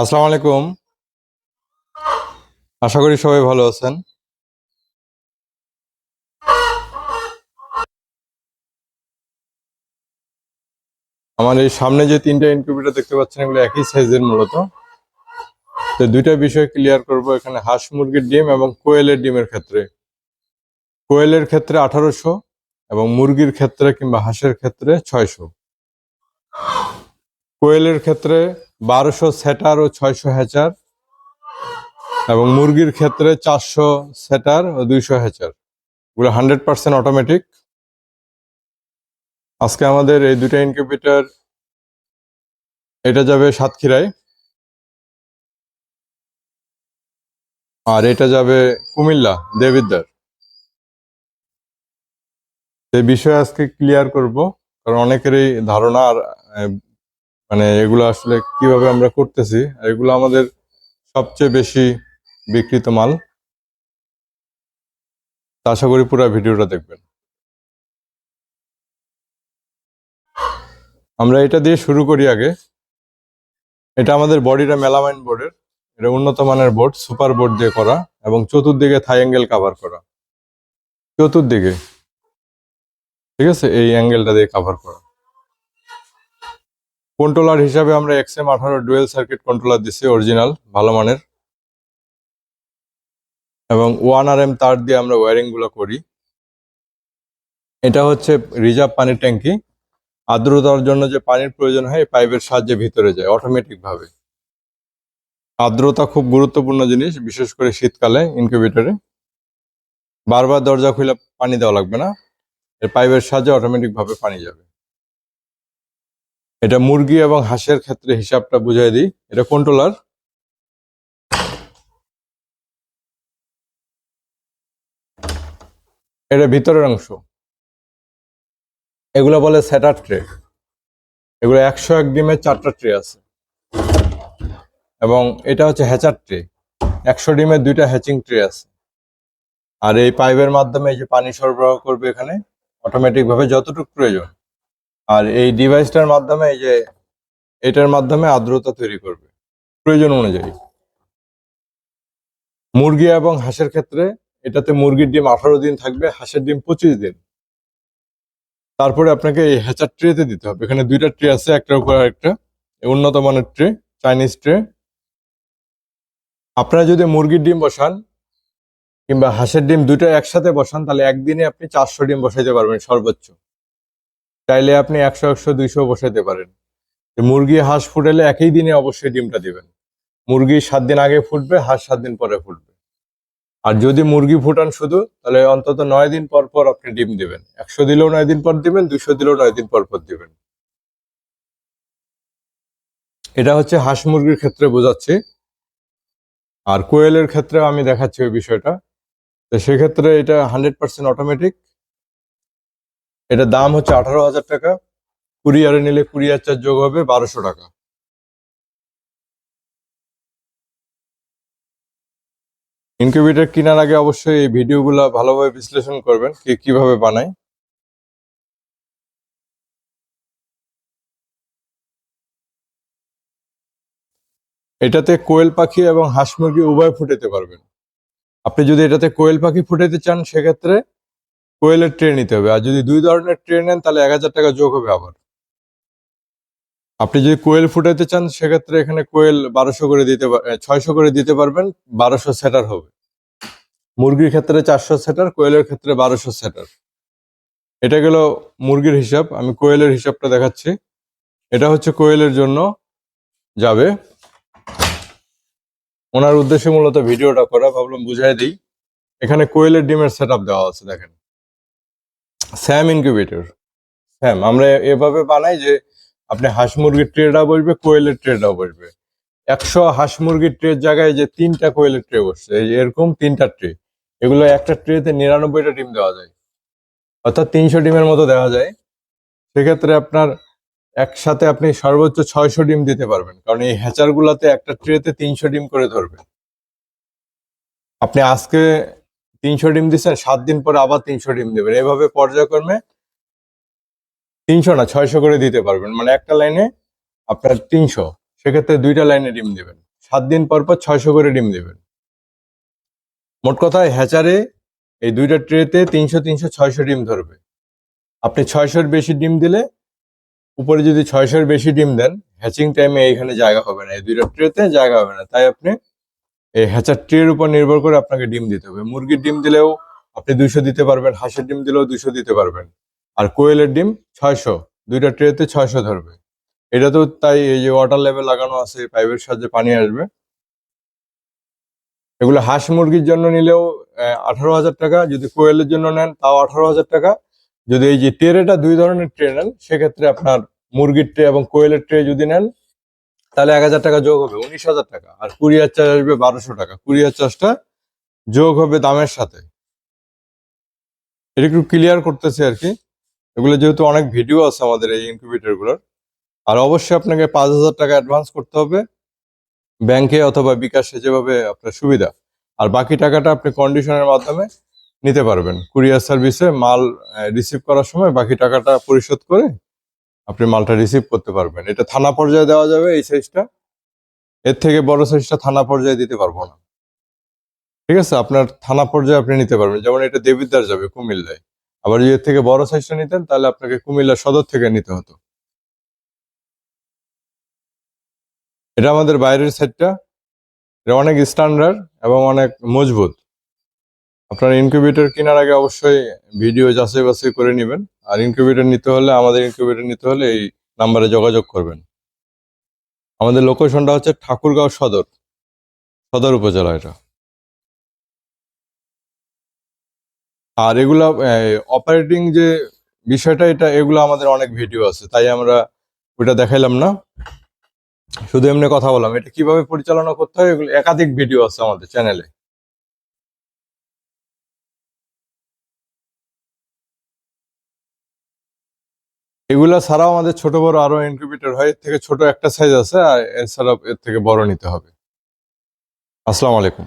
আসসালামু আলাইকুম। আশা করি সবাই ভালো আছেন। আমার এই সামনে যে তিনটা ইনকিউবেটর দেখতে পাচ্ছেন, এগুলো একই সাইজের মূলত। তো দুইটা বিষয় ক্লিয়ার করব, এখানে হাঁস মুরগির ডিম এবং কোয়েলের ডিমের ক্ষেত্রে। কোয়েলের ক্ষেত্রে আঠারোশো এবং মুরগির ক্ষেত্রে কিংবা হাঁসের ক্ষেত্রে ছয়শো। কোয়েলের ক্ষেত্রে বারোশো সেটার ও ছয়শো হ্যাচার এবং মুরগির ক্ষেত্রে চারশো সেটার ও দুইশো হ্যাচার এগুলো হান্ড্রেড পার্সেন্ট অটোমেটিক আজকে আমাদের এই দুটা ইনকিউবেটর এটা যাবে সাতক্ষীরায়। আর এটা যাবে কুমিল্লা দেবিদ্দার এই বিষয়ে আজকে ক্লিয়ার করব, কারণ অনেকেরই ধারণা আর মানে এগুলো আসলে কীভাবে আমরা করতেছি, এগুলো আমাদের সবচেয়ে বেশি বিক্রিত মাল। আশা করি পুরো ভিডিওটা দেখবেন। আমরা এটা দিয়ে শুরু করি আগে। এটা আমাদের বডিটা মেলামাইন বোর্ডের। এটা উন্নত মানের বোর্ড, সুপার বোর্ড দিয়ে করা এবং চতুর্দিকে থাই অ্যাঙ্গেল কাভার করা। চতুর্দিকে। ঠিক আছে? এই অ্যাঙ্গেলটা দিয়ে কাভার করা। কন্ট্রোলার হিসাবে আমরা এক্সএম আঠারো ডুয়েল সার্কিট কন্ট্রোলার দিচ্ছি অরিজিনাল ভালো মানের। এবং ওয়ান আর এম তার দিয়ে আমরা ওয়ারিংগুলো করি। এটা হচ্ছে রিজার্ভ পানির ট্যাঙ্কি। আর্দ্রতার জন্য যে পানির প্রয়োজন হয়, এই পাইপের সাহায্যে ভিতরে যায় অটোমেটিক ভাবে। আর্দ্রতা খুব গুরুত্বপূর্ণ জিনিস, বিশেষ করে শীতকালে ইনকিউবেটরে বারবার দরজা খুলে পানি দেওয়া লাগবে না। এই পাইপের সাহায্যে অটোমেটিক ভাবে পানি যাবে। এটা মুরগি এবং হাঁসের ক্ষেত্রে হিসাবটা বুঝাই দিই। এটা কন্ট্রোলার এটা ভিতরের অংশ। এগুলো বলে স্যাটার ট্রে। এগুলো একশো এক ডিমের চারটা ট্রে আছে। এবং এটা হচ্ছে হ্যাচার ট্রে। একশো ডিমের দুইটা হ্যাচিং ট্রে আছে। আর এই পাইপের মাধ্যমে এই যে পানি সরবরাহ করবে এখানে অটোমেটিক ভাবে যতটুকু প্রয়োজন। আর এই ডিভাইসটার মাধ্যমে এই যে এটার মাধ্যমে আর্দ্রতা তৈরি করবে। প্রয়োজন অনুযায়ী। মুরগি এবং হাঁসের ক্ষেত্রে এটাতে মুরগির ডিম আঠারো দিন থাকবে, হাঁসের ডিম পঁচিশ দিন। তারপরে আপনাকে এই হ্যাচার ট্রেতে দিতে হবে। এখানে দুইটা ট্রে আছে একটার উপর একটা উন্নত মানের ট্রে চাইনিজ ট্রে আপনারা যদি মুরগির ডিম বসান কিংবা হাঁসের ডিম দুটো একসাথে বসান, তাহলে একদিনে আপনি চারশো ডিম বসাইতে পারবেন সর্বোচ্চ। চাইলে আপনি একশো একশো, দুইশো বসাইতে পারেন। মুরগি, হাঁস ফুটালে একই দিনে অবশ্যই ডিমটা দিবেন। মুরগি সাত দিন আগে ফুটবে, হাঁস সাত দিন পরে ফুটবে। আর যদি মুরগি ফুটান শুধু, তাহলে অন্তত নয় দিন পর পর আপনি ডিম দিবেন। একশো দিলেও নয় দিন পর দিবেন, দুইশো দিলেও নয় দিন পর পর দিবেন। এটা হচ্ছে হাঁস মুরগির ক্ষেত্রে বোঝাচ্ছি। আর কোয়েলের ক্ষেত্রে আমি দেখাচ্ছি ওই বিষয়টা। তো সেক্ষেত্রে এটা হান্ড্রেড পার্সেন্ট অটোমেটিক এটা দাম হচ্ছে আঠারো হাজার টাকা। কুরিয়ারে নিলে কুরিয়ার চার্জ যোগ হবে বারোশো টাকা। ইনকিউবেটর কেনার আগে অবশ্যই এই ভিডিওগুলো ভালোভাবে বিশ্লেষণ করবেন, কে কীভাবে বানায়। এটাতে কোয়েল পাখি এবং হাঁস মুরগি উভয় ফুটাতে পারবেন। আপনি যদি এটাতে কোয়েল পাখি ফুটাতে চান, সেক্ষেত্রে কোয়েলের ট্রে নিতে হবে। আর যদি দুই ধরনের ট্রে নেন, তাহলে এক হাজার টাকা যোগ হবে আবার। আপনি যদি কোয়েল ফুটাতে চান, সেক্ষেত্রে এখানে কোয়েল বারোশো করে দিতে ছয়শো করে দিতে পারবেন, বারোশো সেটার হবে। মুরগির ক্ষেত্রে চারশো সেটার কোয়েলের ক্ষেত্রে বারোশো সেটার এটা গেল মুরগির হিসাব। আমি কোয়েলের হিসাবটা দেখাচ্ছি। এটা হচ্ছে কোয়েলের জন্য যাবে। ওনার উদ্দেশ্যে মূলত ভিডিওটা করা। ভাবলাম বুঝাই দিই। এখানে কোয়েলের ডিমের সেট দেওয়া আছে, দেখেন। স্যাম ইনকিউবেটর স্যাম আমরা এভাবে বানাই যে আপনি হাঁস মুরগির ট্রেটাও বসবে, কোয়েলের ট্রেটাও বসবে। একশো হাঁস মুরগির ট্রের জায়গায় যে তিনটা কোয়েলের ট্রে বসছে এরকম তিনটা ট্রে এগুলো একটা ট্রেতে নিরানব্বইটা ডিম দেওয়া যায়। অর্থাৎ তিনশো ডিমের মতো দেওয়া যায়। সেক্ষেত্রে আপনার একসাথে আপনি সর্বোচ্চ ছয়শো ডিম দিতে পারবেন। কারণ এই হ্যাচারগুলোতে একটা ট্রেতে তিনশো ডিম করে ধরবে। আপনি আজকে তিনশো ডিম দিচ্ছেন সাত দিন পরে আবার তিনশো ডিম দেবেন। এভাবে পর্যায়ক্রমে তিনশো না, ছয়শো করে দিতে পারবেন। মানে একটা লাইনে আপনার তিনশো, সেক্ষেত্রে দুইটা লাইনে ডিম দেবেন। সাত দিন পর পর ছয়শো করে ডিম দেবেন। মোট কথা হ্যাচারে এই দুইটা ট্রেতে তিনশো তিনশো, ছয়শো ডিম ধরবে। আপনি ছয়শোর বেশি ডিম দিলে, উপরে যদি ছয়শোর বেশি ডিম দেন, হ্যাচিং টাইমে এইখানে জায়গা হবে না। এই দুইটা ট্রেতে জায়গা হবে না। তাই আপনি এই হ্যাচার ট্রের উপর নির্ভর করে আপনাকে ডিম দিতে হবে। মুরগির ডিম দিলেও আপনি দুইশো দিতে পারবেন, হাঁসের ডিম দিলেও দুইশো দিতে পারবেন। আর কোয়েলের ডিম ছয়শো, দুইটা ট্রেতে ছয়শো ধরবে। এটা তো তাই এই যে ওয়াটার লেভেল লাগানো আছে, পাইপের সাহায্যে পানি আসবে। এগুলো হাঁস মুরগির জন্য নিলেও আঠারো হাজার টাকা। যদি কোয়েলের জন্য নেন, তাও আঠারো হাজার টাকা। যদি এই যে ট্রেটা দুই ধরনের ট্রে নেন, সেক্ষেত্রে আপনার মুরগির ট্রে এবং কোয়েলের ট্রে যদি নেন তাহলে এক হাজার টাকা যোগ হবে, উনিশ হাজার টাকা। আর কুরিয়ার চার্জ আসবে বারোশো টাকা। কুরিয়ার চার্জটা যোগ হবে দামের সাথে। এটা একটু ক্লিয়ার করতেছি আর কি। এগুলো যেহেতু অনেক ভিডিও আছে আমাদের এই ইনকিউবেটরগুলোর। আর অবশ্যই আপনাকে পাঁচ হাজার টাকা অ্যাডভান্স করতে হবে ব্যাংকে অথবা বিকাশে যেভাবে আপনার সুবিধা। আর বাকি টাকাটা আপনি কন্ডিশনের মাধ্যমে নিতে পারবেন। কুরিয়ার সার্ভিসে মাল রিসিভ করার সময় বাকি টাকাটা পরিশোধ করে আপনি মালটা রিসিভ করতে পারবেন। এটা থানা পর্যায়ে দেওয়া যাবে এই সাইজটা এর থেকে বড় সাইজটা থানা পর্যায়ে দিতে পারব না। ঠিক আছে? আপনার থানা পর্যায়ে আপনি নিতে পারবেন। যেমন এটা দেবিদ্বার যাবে, কুমিল্লায়। আবার যদি এর থেকে বড় সাইজটা নিতেন, তাহলে আপনাকে কুমিল্লা সদর থেকে নিতে হতো। এটা আমাদের বাইরের সাইডটা এটা অনেক স্ট্যান্ডার্ড এবং অনেক মজবুত। আপনার ইনকিউবেটর কেনার আগে অবশ্যই ভিডিও যাচাই বাছাই করে নেবেন। আর ইনকিউবেটর নিতে হলে, আমাদের ইনকিউবেটর নিতে হলে এই নাম্বারে যোগাযোগ করবেন। আমাদের লোকেশনটা হচ্ছে ঠাকুরগাঁও সদর সদর উপজেলা এটা। আর এগুলা অপারেটিং যে বিষয়টা এটা, এগুলো আমাদের অনেক ভিডিও আছে, তাই আমরা ওইটা দেখাইলাম না। শুধু এমনি কথা বললাম, এটা কীভাবে পরিচালনা করতে হয়, এগুলো একাধিক ভিডিও আছে আমাদের চ্যানেলে এগুলা ছাড়াও আমাদের ছোট বড় আরও ইনকিউবেটর হয়, এর থেকে ছোট একটা সাইজ আছে, আর এছাড়া এর থেকে বড় নিতে হবে। আসসালামু আলাইকুম।